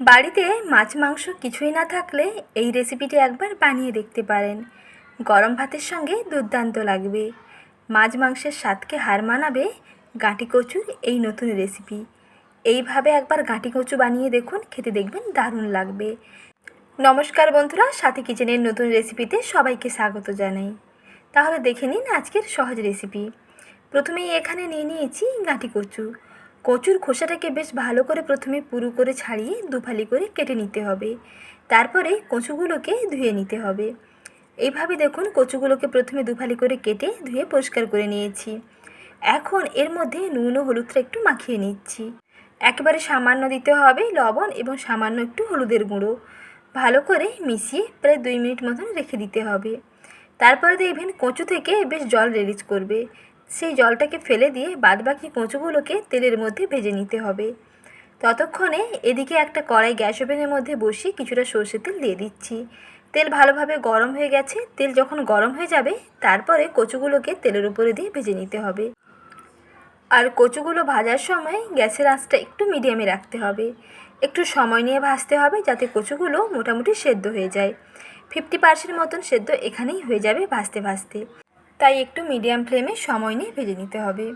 বাড়িতে মাছ, মাংস কিছুই না থাকলে এই রেসিপিটি একবার বানিয়ে দেখতে পারেন। গরম ভাতের সঙ্গে দুর্দান্ত লাগবে। মাছ, মাংসের স্বাদকে হার মানাবে গাঁটি কচুর এই নতুন রেসিপি এইভাবে একবার গাঁটি কচু বানিয়ে দেখুন, খেতে দেখবেন দারুণ লাগবে। নমস্কার বন্ধুরা, সাথী কিচেনের নতুন রেসিপিতে সবাইকে স্বাগত জানাই। তাহলে দেখে নিন আজকের সহজ রেসিপি প্রথমেই এখানে নিয়ে নিয়েছি গাঁটি কচু। কচুর খোসাটাকে বেশ ভালো করে প্রথমে পুরু করে ছাড়িয়ে দুফালি করে কেটে নিতে হবে। তারপরে কচুগুলোকে ধুয়ে নিতে হবে। এইভাবে দেখুন কচুগুলোকে প্রথমে দুফালি করে কেটে ধুয়ে পরিষ্কার করে নিয়েছি। এখন এর মধ্যে নুন ও হলুদটা একটু মাখিয়ে নিচ্ছি। একেবারে সামান্য দিতে হবে লবণ এবং সামান্য একটু হলুদের গুঁড়ো। ভালো করে মিশিয়ে প্রায় দুই মিনিট মতন রেখে দিতে হবে। তারপরে দেখবেন কচু থেকে বেশ জল রিলিজ করবে। সেই জলটাকে ফেলে দিয়ে বাদবাকি কচুগুলোকে তেলের মধ্যে ভেজে নিতে হবে। ততক্ষণে এদিকে একটা কড়াই গ্যাস ওভেনের মধ্যে বসিয়ে কিছুটা সর্ষের তেল দিয়ে দিচ্ছি। তেল ভালোভাবে গরম হয়ে গেছে। তেল যখন গরম হয়ে যাবে, তারপরে কচুগুলোকে তেলের উপরে দিয়ে ভেজে নিতে হবে। আর কচুগুলো ভাজার সময় গ্যাসের আঁচটা একটু মিডিয়ামে রাখতে হবে। একটু সময় নিয়ে ভাজতে হবে যাতে কচুগুলো মোটামুটি সেদ্ধ হয়ে যায়। ফিফটি পার্সেন্ট মতন সেদ্ধ এখানেই হয়ে যাবে ভাজতে ভাজতে। তাই একটু মিডিয়াম ফ্লেমে সময় নিয়ে ভেজে নিতে হবে।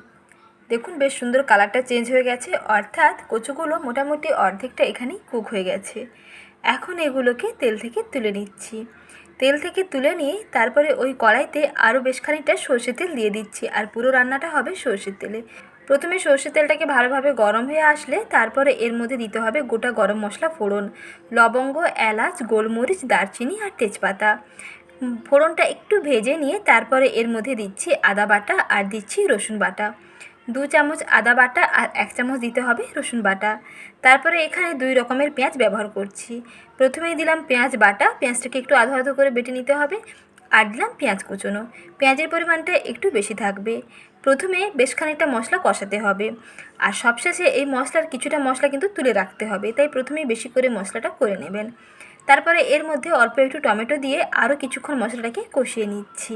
দেখুন, বেশ সুন্দর কালারটা চেঞ্জ হয়ে গেছে। অর্থাৎ কচুগুলো মোটামুটি অর্ধেকটা এখানেই কুক হয়ে গেছে। এখন এগুলোকে তেল থেকে তুলে নিচ্ছি। তেল থেকে তুলে নিয়ে তারপরে ওই কড়াইতে আরও বেশ খানিকটা সর্ষের তেল দিয়ে দিচ্ছি আর পুরো রান্নাটা হবে সর্ষের তেলে। প্রথমে সর্ষের তেলটাকে ভালোভাবে গরম হয়ে আসলে তারপরে এর মধ্যে দিতে হবে গোটা গরম মশলা ফোড়ন, লবঙ্গ, এলাচ, গোলমরিচ, দারচিনি আর তেজপাতা। ফোড়নটা একটু ভেজে নিয়ে তারপরে এর মধ্যে দিচ্ছি আদা বাটা আর দিচ্ছি রসুন বাটা। দু চামচ আদা বাটা আর এক চামচ দিতে হবে রসুন বাটা। তারপরে এখানে দুই রকমের পেঁয়াজ ব্যবহার করছি। প্রথমেই দিলাম পেঁয়াজ বাটা, পেঁয়াজটাকে একটু আধো আধো করে বেটে নিতে হবে আর দিলাম পেঁয়াজ কুচোনো। পেঁয়াজের পরিমাণটা একটু বেশি থাকবে। প্রথমে বেশ খানিকটা মশলা কষাতে হবে। আর সবশেষে এই মশলার কিছুটা মশলা কিন্তু তুলে রাখতে হবে, তাই প্রথমেই বেশি করে মশলাটা করে নেবেন। তারপরে এর মধ্যে অল্প একটু টমেটো দিয়ে আরও কিছুক্ষণ মশলাটাকে কষিয়ে নিচ্ছি।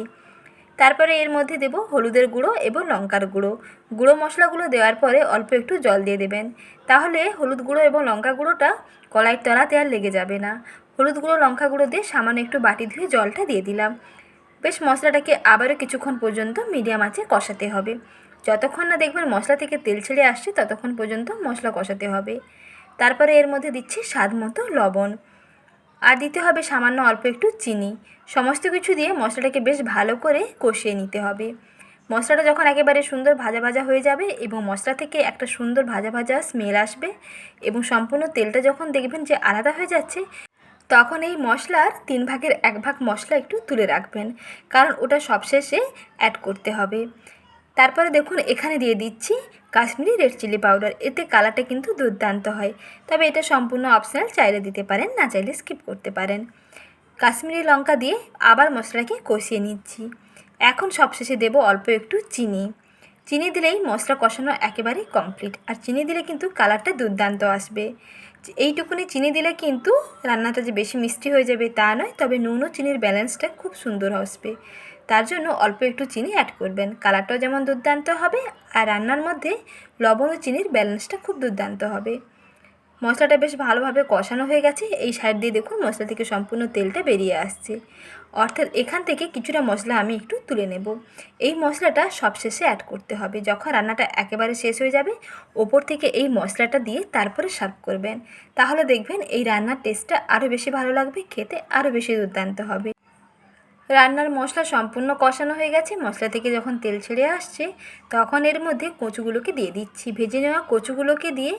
তারপরে এর মধ্যে দেব হলুদের গুঁড়ো এবং লঙ্কার গুঁড়ো। গুঁড়ো মশলাগুলো দেওয়ার পরে অল্প একটু জল দিয়ে দেবেন। তাহলে হলুদ গুঁড়ো এবং লঙ্কা গুঁড়োটা কলাইয়ের তলাতে আর লেগে যাবে না। হলুদ গুঁড়ো, লঙ্কা গুঁড়ো দিয়ে সামান্য একটু বাটি ধুয়ে জলটা দিয়ে দিলাম। বেশ, মশলাটাকে আবারও কিছুক্ষণ পর্যন্ত মিডিয়াম আঁচে কষাতে হবে। যতক্ষণ না দেখবেন মশলা থেকে তেল ছেড়ে আসছে, ততক্ষণ পর্যন্ত মশলা কষাতে হবে। তারপরে এর মধ্যে দিচ্ছি স্বাদ মতো লবণ। আর দিতে হবে সামান্য অল্প একটু চিনি। সমস্ত কিছু দিয়ে মশলাটাকে বেশ ভালো করে কষিয়ে নিতে হবে। মশলাটা যখন একেবারে সুন্দর ভাজা ভাজা হয়ে যাবে এবং মশলা থেকে একটা সুন্দর ভাজা ভাজা স্মেল আসবে এবং সম্পূর্ণ তেলটা যখন দেখবেন যে আলাদা হয়ে যাচ্ছে, তখন এই মশলার তিন ভাগের এক ভাগ মশলা একটু তুলে রাখবেন। কারণ ওটা সবশেষে অ্যাড করতে হবে। তারপরে দেখুন, এখানে দিয়ে দিচ্ছি কাশ্মীরি রেড চিলি পাউডার। এতে কালারটা কিন্তু দুর্দান্ত হয়। তবে এটা সম্পূর্ণ অপশনাল চাইলে দিতে পারেন, না চাইলে স্কিপ করতে পারেন। কাশ্মীরি লঙ্কা দিয়ে আবার মশলাকে কষিয়ে নিচ্ছি। এখন সবশেষে দেব অল্প একটু চিনি। চিনি দিলেই মশলা কষানো একেবারেই কমপ্লিট আর চিনি দিলে কিন্তু কালারটা দুর্দান্ত আসবে। এইটুকুনি চিনি দিলে কিন্তু রান্নাটা যে বেশি মিষ্টি হয়ে যাবে তা নয়, তবে নুন ও চিনির ব্যালেন্সটা খুব সুন্দর আসবে। তার জন্য অল্প একটু চিনি অ্যাড করবেন। কালারটাও যেমন দুর্দান্ত হবে আর রান্নার মধ্যে লবণ ও চিনির ব্যালেন্সটা খুব দুর্দান্ত হবে। মশলাটা বেশ ভালোভাবে কষানো হয়ে গেছে। এই সাইড দিয়ে দেখুন মশলা থেকে সম্পূর্ণ তেলটা বেরিয়ে আসছে। অর্থাৎ এখান থেকে কিছুটা মশলা আমি একটু তুলে নেব। এই মশলাটা সবশেষে অ্যাড করতে হবে। যখন রান্নাটা একেবারে শেষ হয়ে যাবে, ওপর থেকে এই মশলাটা দিয়ে তারপরে সার্ভ করবেন। তাহলে দেখবেন এই রান্নার টেস্টটা আরও বেশি ভালো লাগবে, খেতে আরও বেশি দুর্দান্ত হবে। রান্নার মশলা সম্পূর্ণ কষানো হয়ে গেছে। মশলা থেকে যখন তেল ছেড়ে আসছে, তখন এর মধ্যে কচুগুলোকে দিয়ে দিচ্ছি। ভেজে নেওয়া কচুগুলোকে দিয়ে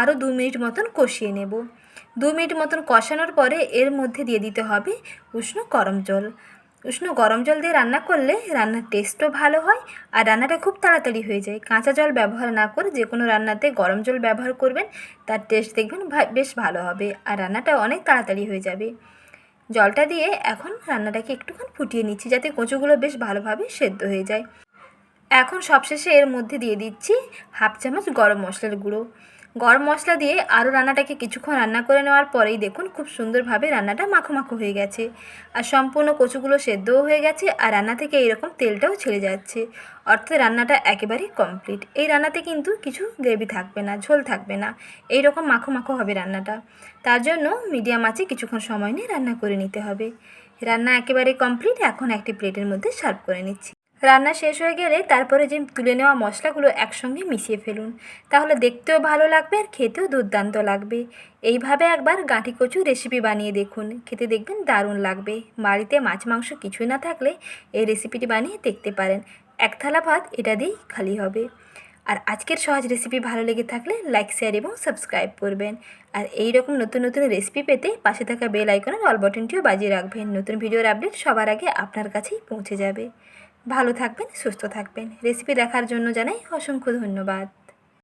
আরও দু মিনিট মতন কষিয়ে নেব। দু মিনিট মতন কষানোর পরে এর মধ্যে দিয়ে দিতে হবে উষ্ণ গরম জল। উষ্ণ গরম জল দিয়ে রান্না করলে রান্নার টেস্টও ভালো হয় আর রান্নাটা খুব তাড়াতাড়ি হয়ে যায়। কাঁচা জল ব্যবহার না করে যে কোনো রান্নাতে গরম জল ব্যবহার করবেন, তার টেস্ট দেখবেন বেশ ভালো হবে। আর রান্নাটা অনেক তাড়াতাড়ি হয়ে যাবে। জলটা দিয়ে এখন রান্নাটাকে একটুখানি ফুটিয়ে নিচ্ছি যাতে কচুগুলো বেশ ভালোভাবে সেদ্ধ হয়ে যায়। এখন সবশেষে এর মধ্যে দিয়ে দিচ্ছি হাফ চামচ গরম মশলার গুঁড়ো। গরম মশলা দিয়ে আরও রান্নাটাকে কিছুক্ষণ রান্না করে নেওয়ার পরেই দেখুন খুব সুন্দরভাবে রান্নাটা মাখো মাখো হয়ে গেছে। আর সম্পূর্ণ কচুগুলো সেদ্ধও হয়ে গেছে আর রান্না থেকে এরকম তেলটাও ছেড়ে যাচ্ছে। অর্থাৎ রান্নাটা একেবারেই কমপ্লিট এই রান্নাতে কিন্তু কিছু গ্রেভি থাকবে না, ঝোল থাকবে না। এই রকম মাখো মাখো হবে রান্নাটা। তার জন্য মিডিয়াম আঁচে কিছুক্ষণ সময় নিয়ে রান্না করে নিতে হবে। রান্না একেবারে কমপ্লিট এখন একটি প্লেটের মধ্যে সার্ভ করে নিচ্ছি। রান্না শেষ হয়ে গেলে তারপরে যে তুলে নেওয়া মশলাগুলো একসঙ্গে মিশিয়ে ফেলুন। তাহলে দেখতেও ভালো লাগবে আর খেতেও দুর্দান্ত লাগবে। এইভাবে একবার গাঁটি কচু রেসিপি বানিয়ে দেখুন। খেতে দেখবেন দারুণ লাগবে। বাড়িতে মাছ মাংস কিছুই না থাকলে এই রেসিপিটি বানিয়ে দেখতে পারেন। এক থালা ভাত এটা দিয়েই খালি হবে। আর আজকের সহজ রেসিপি ভালো লেগে থাকলে লাইক শেয়ার এবং সাবস্ক্রাইব করবেন। আর এই রকম নতুন নতুন রেসিপি পেতে পাশে থাকা বেল আইকনের অল বাটনটিও বাজিয়ে রাখবেন। নতুন ভিডিওর আপডেট সবার আগে আপনার কাছেই পৌঁছে যাবে। ভালো থাকবেন সুস্থ থাকবেন। রেসিপি দেখার জন্য জানাই অসংখ্য ধন্যবাদ।